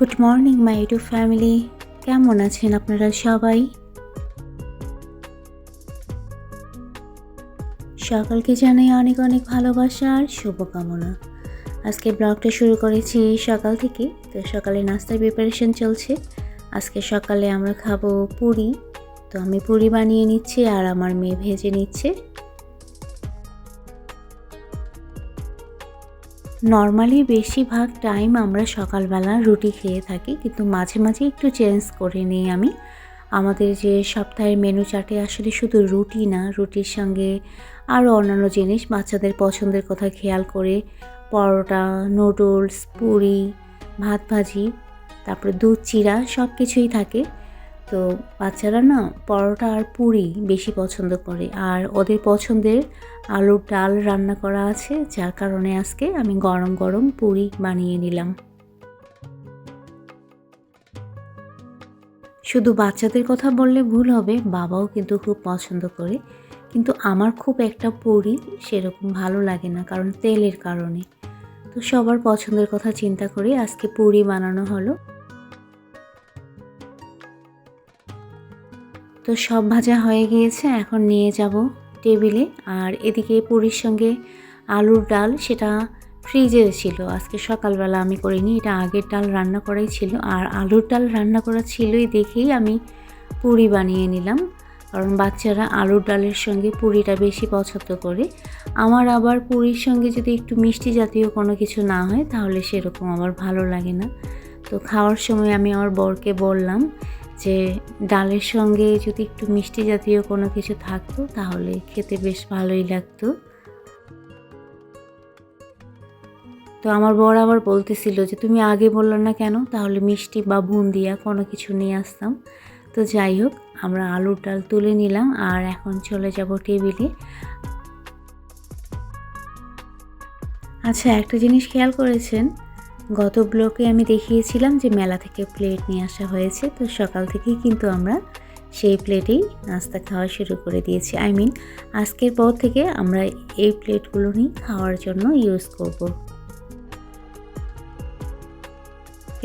Good morning my YouTube family কেমন আছেন আপনারা সবাই? সকালকে জানাই অনেক অনেক ভালোবাসা আর শুভকামনা। আজকে ব্লগটা শুরু করেছি সকাল থেকে, তো সকালে নাস্তার প্রিপারেশন চলছে। আজকে সকালে আমরা খাব পুরি। তো আমি পুরি বানিয়ে নিচ্ছি আর আমার মেয়ে ভেজে নিচ্ছে। নর্মালি বেশিরভাগ টাইম আমরা সকালবেলা রুটি খেয়ে থাকি, কিন্তু মাঝে মাঝে একটু চেঞ্জ করে নিই আমি। আমাদের যে সপ্তাহের মেনু চার্টে আসলে শুধু রুটি না, রুটির সঙ্গে আরও অন্যান্য জিনিস, বাচ্চাদের পছন্দের কথা খেয়াল করে, পরোটা নুডলস পুরি, ভাত ভাজি, তারপরে দুধ চিরা সব কিছুই থাকে। তো বাচ্চারা না পরোটা আর পুরি বেশি পছন্দ করে। আর ওদের পছন্দের আলুর ডাল রান্না করা আছে, যার কারণে আজকে আমি গরম গরম পুরি বানিয়ে নিলাম। শুধু বাচ্চাদের কথা বললে ভুল হবে, বাবাও কিন্তু খুব পছন্দ করে। কিন্তু আমার খুব একটা পুরি সেরকম ভালো লাগে না, কারণ তেলের কারণে। তো সবার পছন্দের কথা চিন্তা করে আজকে পুরি বানানো হলো। তো সব ভাজা হয়ে গিয়েছে, এখন নিয়ে যাব টেবিলে। আর এদিকে পুরীর সঙ্গে আলুর ডাল, সেটা ফ্রিজে ছিল। আজকে সকালবেলা আমি করিনি, এটা আগের ডাল রান্না করাই ছিল। আর আলুর ডাল রান্না করা ছিলই দেখেই আমি পুরি বানিয়ে নিলাম। কারণ বাচ্চারা আলুর ডালের সঙ্গে পুরিটা বেশি পছন্দ করে। আমার আবার পুরীর সঙ্গে যদি একটু মিষ্টি জাতীয় কোনো কিছু না হয়, তাহলে সেরকম আমার ভালো লাগে না। তো খাওয়ার সময় আমি আমার বরকে বললাম যে ডালের সঙ্গে যদি একটু মিষ্টি জাতীয় কোনো কিছু থাকতো, তাহলে খেতে বেশ ভালোই লাগতো। তো আমার বর আবার বলতেছিল যে, তুমি আগে বলল না কেন? তাহলে মিষ্টি বা বুন্দিয়া কোনো কিছু নিয়ে আসতাম। তো যাই হোক, আমরা আলুর ডাল তুলে নিলাম আর এখন চলে যাব টেবিলে। আচ্ছা একটা জিনিস খেয়াল করেছেন গত ব্লকে আমি দেখিয়েছিলাম যে মেলা থেকে প্লেট নিয়ে আসা হয়েছে, তো সকাল থেকেই কিন্তু আমরা সেই প্লেটেই নাস্তা খাওয়া শুরু করে দিয়েছি। আই মিন, আজকের পর থেকে আমরা এই প্লেটগুলো নিয়ে খাওয়ার জন্য ইউজ করব।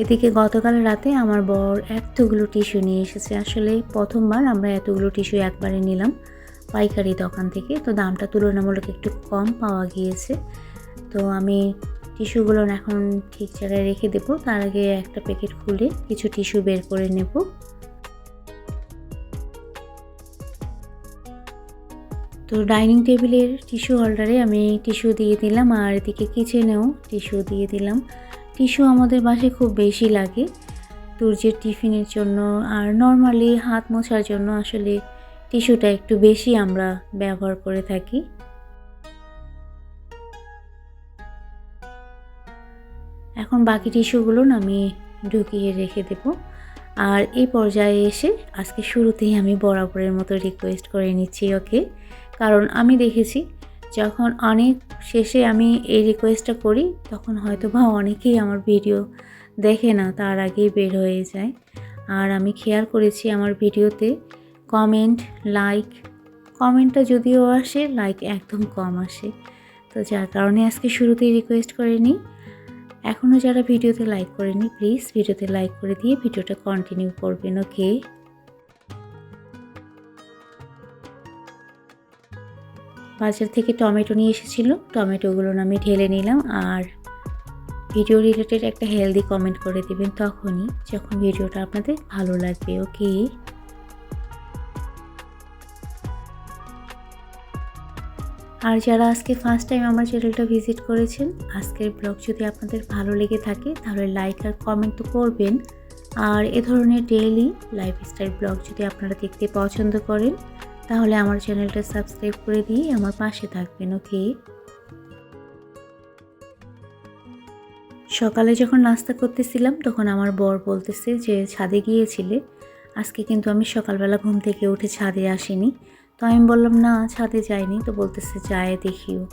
এদিকে গতকাল রাতে আমার বর এতগুলো টিস্যু নিয়ে এসেছে। আসলে প্রথমবার আমরা এতগুলো টিস্যু একবারে নিলাম পাইকারি দোকান থেকে, তো দামটা তুলনামূলক একটু কম পাওয়া গিয়েছে। তো আমি টিস্যুগুলো এখন ঠিক জায়গায় রেখে দেবো। তার আগে একটা প্যাকেট খুলে কিছু টিস্যু বের করে নেব। তো ডাইনিং টেবিলের টিস্যু হোল্ডারে আমি টিস্যু দিয়ে দিলাম আর এদিকে কিচেনেও টিস্যু দিয়ে দিলাম। টিস্যু আমাদের বাসায় খুব বেশি লাগে। তুর্যের টিফিনের জন্য আর নর্মালি হাত মোছার জন্য আসলে টিস্যুটা একটু বেশি আমরা ব্যবহার করে থাকি। এখন বাকি টিস্যুগুলো আমি ঢুকিয়ে রেখে দেব। আর এই পর্যায়ে এসে আজকে শুরুতেই আমি বরাবরের মতো রিকোয়েস্ট করে নিচ্ছি ওকে কারণ আমি দেখেছি যখন অনেক শেষে আমি এই রিকোয়েস্টটা করি, তখন হয়তো বা অনেকেই আমার ভিডিও দেখে না, তার আগেই বের হয়ে যায়। আর আমি খেয়াল করেছি আমার ভিডিওতে কমেন্ট লাইক কমেন্টটা যদিও আসে লাইক একদম কম আসে। তো যার কারণে আজকে শুরুতেই রিকোয়েস্ট করে নিই। এখনও যারা ভিডিওতে লাইক করেনি প্লিজ ভিডিওতে লাইক করে দিয়ে ভিডিওটা কন্টিনিউ করবেন ওকে বাজার থেকে টমেটো নিয়ে এসেছিল, টমেটোগুলো আমি ঢেলে নিলাম আর ভিডিও রিলেটেড একটা হেলদি কমেন্ট করে দেবেন তখনই, যখন ভিডিওটা আপনাদের ভালো লাগবে ওকে আর যারা আজকে ফার্স্ট টাইম আমার চ্যানেলটা ভিজিট করেছেন, আজকের ব্লগ যদি আপনাদের ভালো লেগে থাকে, তাহলে লাইক আর কমেন্ট তো করবেন। আর এ ধরনের ডেইলি লাইফস্টাইল ব্লগ যদি আপনারা দেখতে পছন্দ করেন, তাহলে আমার চ্যানেলটা সাবস্ক্রাইব করে দিয়ে আমার পাশে থাকবেন ওকে সকালে যখন নাস্তা করতেছিলাম, তখন আমার বর বলতেছে যে ছাদে গিয়েছিলে। আজকে কিন্তু আমি সকালবেলা ঘুম থেকে উঠে ছাদে আসিনি। তো আমি বললাম, না, ছাদে যাইনি। তো বলতেছে যায় দেখিও।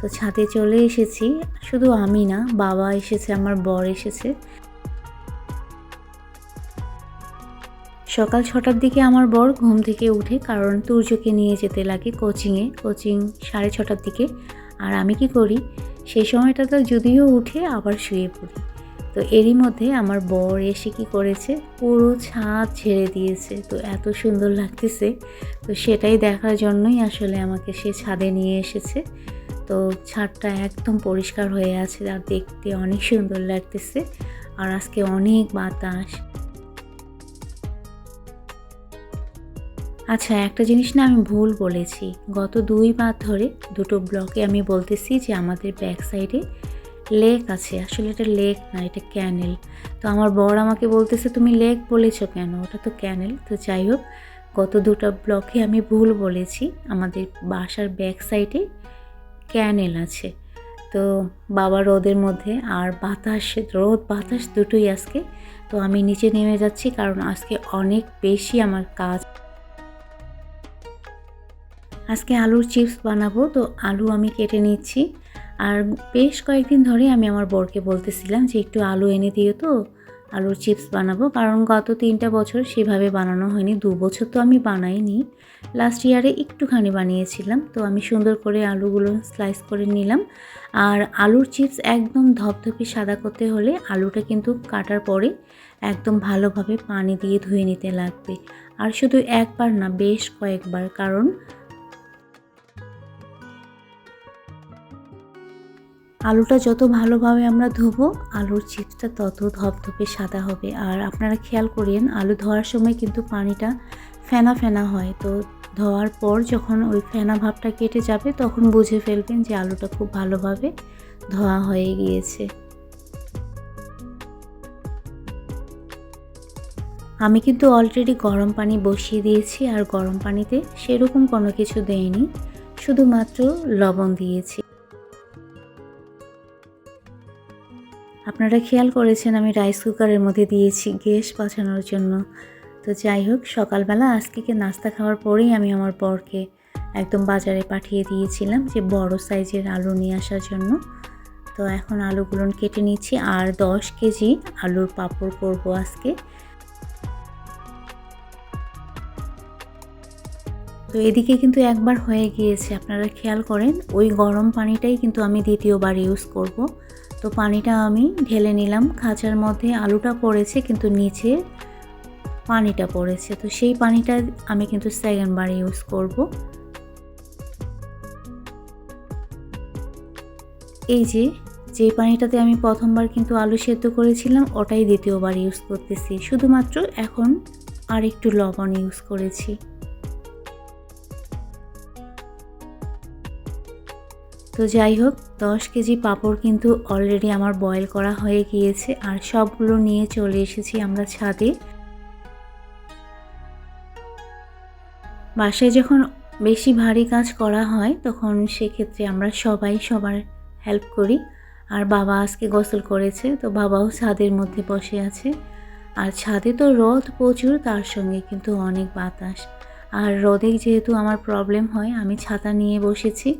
তো ছাদে চলে এসেছি। শুধু আমি না, বাবা এসেছে, আমার বর এসেছে। সকাল ছটার দিকে আমার বর ঘুম থেকে উঠে, কারণ তুর্যকে নিয়ে যেতে লাগে কোচিংয়ে। কোচিং সাড়ে ছটার দিকে। আর আমি কি করি? সেই সময়টাতে যদিও উঠে আবার শুয়ে পড়ি। তো এরই মধ্যে আমার বর এসে কি করেছে? পুরো ছাদ ছেড়ে দিয়েছে। তো এত সুন্দর লাগতেছে। তো সেটাই দেখার জন্যই আসলে আমাকে সে ছাদে নিয়ে এসেছে। তো ছাদটা একদম পরিষ্কার হয়ে আছে আর দেখতে অনেক সুন্দর লাগতেছে। আর আজকে অনেক বাতাস। আচ্ছা একটা জিনিস না আমি ভুল বলেছি। গত দুই বার ধরে দুটো ব্লকে আমি বলতেছি যে আমাদের ব্যাক সাইডে লেক আছে। আসলে এটা লেক না, এটা ক্যানেল তো আমার বর আমাকে বলতেছে, তুমি লেক বলেছ কেন? ওটা তো ক্যানেল তো যাই হোক, গত দুটো ব্লকে আমি ভুল বলেছি। আমাদের বাসার ব্যাক সাইডে ক্যানেল আছে। তো বাবা রোদের মধ্যে আর বাতাস, রোদ, বাতাস দুটোই আজকে। তো আমি নিচে নেমে যাচ্ছি কারণ আজকে অনেক বেশি আমার কাজ। আজকে আলুর চিপস বানাবো। তো আলু আমি কেটে নিচ্ছি। আর বেশ কয়েকদিন ধরে আমি আমার বরকে বলতেছিলাম যে একটু আলু এনে দিও তো, আলুর চিপস বানাবো। কারণ গত তিনটা বছর সেভাবে বানানো হয়নি, দু বছর তো আমি বানাইনি। লাস্ট ইয়ারে একটুখানি বানিয়েছিলাম, তো আমি সুন্দর করে আলুগুলো স্লাইস করে নিলাম। আর আলুর চিপস একদম ধপধপে সাদা করতে হলে আলুটা কিন্তু কাটার পরে একদম ভালোভাবে পানি দিয়ে ধুয়ে নিতে লাগবে। আর শুধু একবার না, বেশ কয়েকবার। কারণ আলুটা যত ভালোভাবে আমরা ধোবো, আলুর চিপসটা তত ধপধপে সাদা হবে। আর আপনারা খেয়াল করেন, আলু ধোয়ার সময় কিন্তু পানিটা ফেনা ফেনা হয়। তো ধোয়ার পর যখন ওই ফেনা ভাবটা কেটে যাবে, তখন বুঝে ফেলবেন যে আলুটা খুব ভালোভাবে ধোয়া হয়ে গিয়েছে। আমি কিন্তু অলরেডি গরম পানি বসিয়ে দিয়েছি, আর গরম পানিতে সেরকম কোনো কিছু দেয়নি শুধুমাত্র লবণ দিয়েছি। আপনারা খেয়াল করেছেন আমি রাইস কুকারের মধ্যে দিয়েছি গ্যাস বাঁচানোর জন্য। তো যাই হোক, সকালবেলা আজকে নাস্তা খাওয়ার পরেই আমি আমার বরকে একদম বাজারে পাঠিয়ে দিয়েছিলাম যে বড় সাইজের আলু নিয়ে আসার জন্য। তো এখন আলুগুলো কেটে নিচ্ছি আর দশ কেজি আলুর পাঁপড় করব আজকে। তো এদিকে কিন্তু একবার হয়ে গিয়েছে, আপনারা খেয়াল করেন, ওই গরম পানিটাই কিন্তু আমি দ্বিতীয়বার ইউজ করব। তো পানিটা আমি ঢেলে নিলাম। খাঁচার মধ্যে আলুটা পড়েছে, কিন্তু নিচে পানিটা পড়েছে। তো সেই পানিটা আমি কিন্তু সেকেন্ড বার ইউজ করব। এই যে যে পানিটাতে আমি প্রথমবার কিন্তু আলু সেদ্ধ করেছিলাম, ওটাই দ্বিতীয়বার ইউজ করতেছি। শুধুমাত্র এখন আর একটু লবণ ইউজ করেছি। তো যাই হোক, দশ কেজি পাঁপড় কিন্তু অলরেডি আমার বয়েল করা হয়ে গিয়েছে আর সবগুলো নিয়ে চলে এসেছি আমরা ছাদে। বাসায় যখন বেশি ভারী কাজ করা হয়, তখন সেক্ষেত্রে আমরা সবাই সবার হেল্প করি। আর বাবা আজকে গোসল করেছে, তো বাবাও ছাদের মধ্যে বসে আছে। আর ছাদে তো রোদ প্রচুর, তার সঙ্গে কিন্তু অনেক বাতাস। আর রোদে যেহেতু আমার প্রবলেম হয়, আমি ছাতা নিয়ে বসেছি।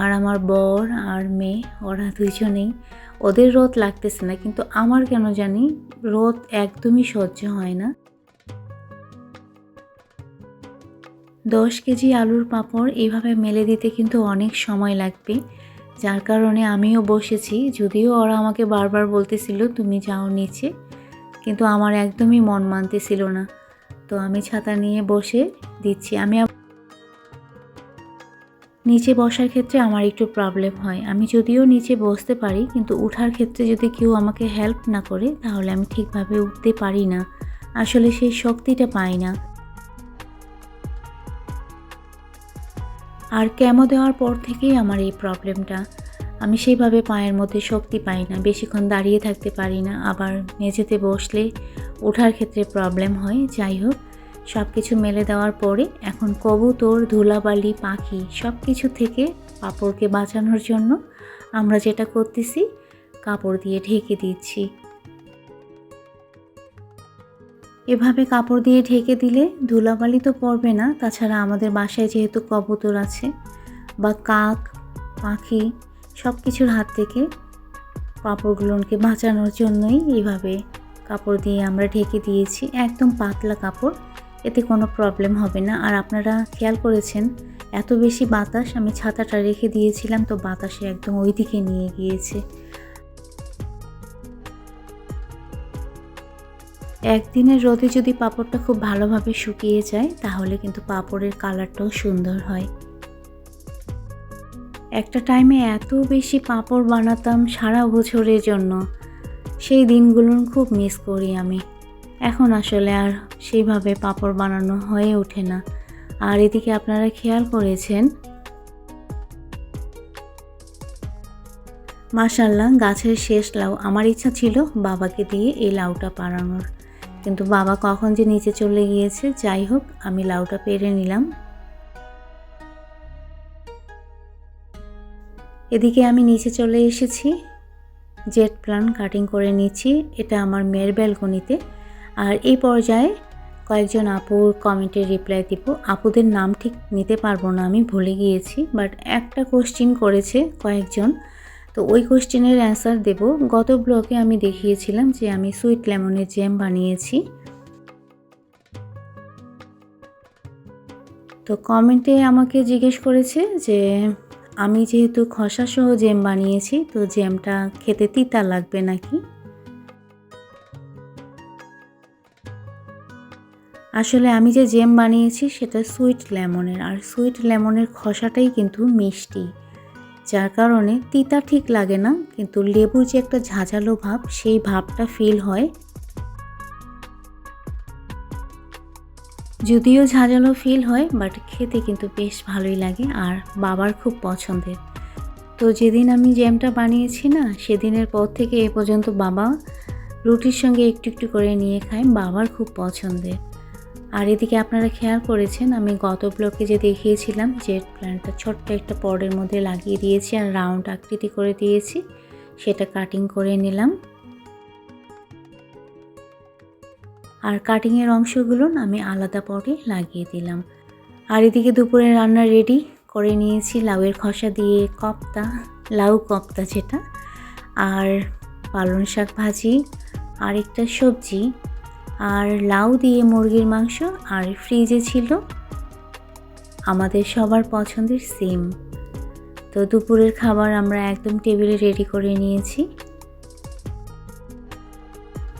আর আমার বর আর মেয়ে, ওরা দুজনেই ওদের রোদ লাগতেছে না, কিন্তু আমার কেন জানি রোদ একদমই সহ্য হয় না। দশ কেজি আলুর পাঁপড় এইভাবে মেলে দিতে কিন্তু অনেক সময় লাগবে। যার কারণে আমিও বসেছি, যদিও ওরা আমাকে বারবার বলতেছিল, তুমি যাও নিচে। কিন্তু আমার একদমই মন মানতেছিল না। তো আমি ছাতা নিয়ে বসে দিচ্ছি। আমি নিচে বসার ক্ষেত্রে আমার একটু প্রবলেম হয়। আমি যদিও নিচে বসতে পারি, কিন্তু উঠার ক্ষেত্রে যদি কেউ আমাকে হেল্প না করে, তাহলে আমি ঠিকভাবে উঠতে পারি না। আসলে সেই শক্তিটা পাই না। আর ক্যামো দেওয়ার পর থেকেই আমার এই প্রবলেমটা আমি সেইভাবে পায়ের মধ্যে শক্তি পাই না, বেশিক্ষণ দাঁড়িয়ে থাকতে পারি না। আবার মেঝেতে বসলে ওঠার ক্ষেত্রে প্রবলেম হয়। যাই হোক সব কিছু মেলে দেওয়ার পরে এখন কবুতর, ধুলাবালি, পাখি সব কিছু থেকে পাপড়কে বাঁচানোর জন্য আমরা যেটা করতেছি, কাপড় দিয়ে ঢেকে দিচ্ছি। এভাবে কাপড় দিয়ে ঢেকে দিলে ধুলাবালি তো পড়বে না, তাছাড়া আমাদের বাসায় যেহেতু কবুতর আছে বা কাক, পাখি সব কিছুর হাত থেকে পাপড়গুলোকে বাঁচানোর জন্যই এইভাবে কাপড় দিয়ে আমরা ঢেকে দিয়েছি, একদম পাতলা কাপড়। এতে কোনো প্রবলেম হবে না। আর আপনারা খেয়াল করেছেন, এত বেশি বাতাস আমি ছাতাটা রেখে দিয়েছিলাম, তো বাতাসে একদম ওই দিকে নিয়ে গিয়েছে। একদিনের রোদে যদি পাঁপড়টা খুব ভালোভাবে শুকিয়ে যায়, তাহলে কিন্তু পাঁপড়ের কালারটাও সুন্দর হয়। একটা টাইমে এত বেশি পাঁপড় বানাতাম সারা বছরের জন্য। সেই দিনগুলো খুব মিস করি আমি। এখন আসলে আর সেইভাবে পাঁপড় বানানো হয়ে ওঠে না। আর এদিকে আপনারা খেয়াল করেছেন? মাশাল্লাহ গাছের শেষ লাউ আমার ইচ্ছা ছিল বাবাকে দিয়ে এই লাউটা পাড়ানোর কিন্তু বাবা কখন যে নিচে চলে গিয়েছে, যাই হোক, আমি লাউটা পেরে নিলাম। এদিকে আমি নিচে চলে এসেছি। জেট প্লান কাটিং করে নিচ্ছি। এটা আমার মেয়ের ব্যালকনিতে। আর এই পর্যায়ে কয়েকজন আপুর কমেন্টে রিপ্লাই দিব। আপুদের নাম ঠিক নিতে পারব না, আমি ভুলে গিয়েছি বাট একটা কোশ্চিন করেছে কয়েকজন। তো ওই কোশ্চেনের অ্যান্সার দেব। গত ব্লগে আমি দেখিয়েছিলাম যে আমি সুইট লেমনের জ্যাম বানিয়েছি। তো কমেন্টে আমাকে জিজ্ঞেস করেছে যে, আমি যেহেতু খসা সহ জ্যাম বানিয়েছি, তো জ্যামটা খেতে তিতা লাগবে নাকি? আসলে আমি যে জ্যাম বানিয়েছি সেটা সুইট লেমনের আর সুইট লেমনের খসাটাই কিন্তু মিষ্টি। যার কারণে তিতা ঠিক লাগে না, কিন্তু লেবুর যে একটা ঝাঁঝালো ভাব, সেই ভাবটা ফিল হয়। যদিও ঝাঁঝালো ফিল হয় বাট খেতে কিন্তু বেশ ভালোই লাগে, আর বাবার খুব পছন্দের। তো যেদিন আমি জ্যামটা বানিয়েছি না, সেদিনের পর থেকে এ পর্যন্ত বাবা রুটির সঙ্গে একটু একটু করে নিয়ে খায়, বাবার খুব পছন্দের। আর এদিকে আপনারা খেয়াল করেছেন, আমি গত ব্লকে যে দেখিয়েছিলাম যে প্ল্যান্টটা ছোট্ট একটা পটের মধ্যে লাগিয়ে দিয়েছি আর রাউন্ড আকৃতি করে দিয়েছি, সেটা কাটিং করে নিলাম। আর কাটিংয়ের অংশগুলো আমি আলাদা পটে লাগিয়ে দিলাম। আর এদিকে দুপুরে রান্না রেডি করে নিয়েছি, লাউয়ের খসা দিয়ে কপ্তা, লাউ কপ্তা যেটা, আর পালং শাক ভাজি আর একটা সবজি আর লাউ দিয়ে মুরগির মাংস আর ফ্রিজে ছিল। আমাদের সবার পছন্দের সিম। তো দুপুরের খাবার আমরা একদম টেবিলে রেডি করে নিয়েছি।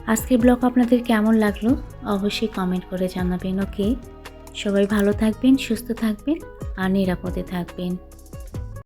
আজকের ব্লগ আপনাদের কেমন লাগল? অবশ্যই কমেন্ট করে জানাবেন ওকে সবাই ভালো থাকবেন, সুস্থ থাকবেন আর নিরাপদে থাকবেন।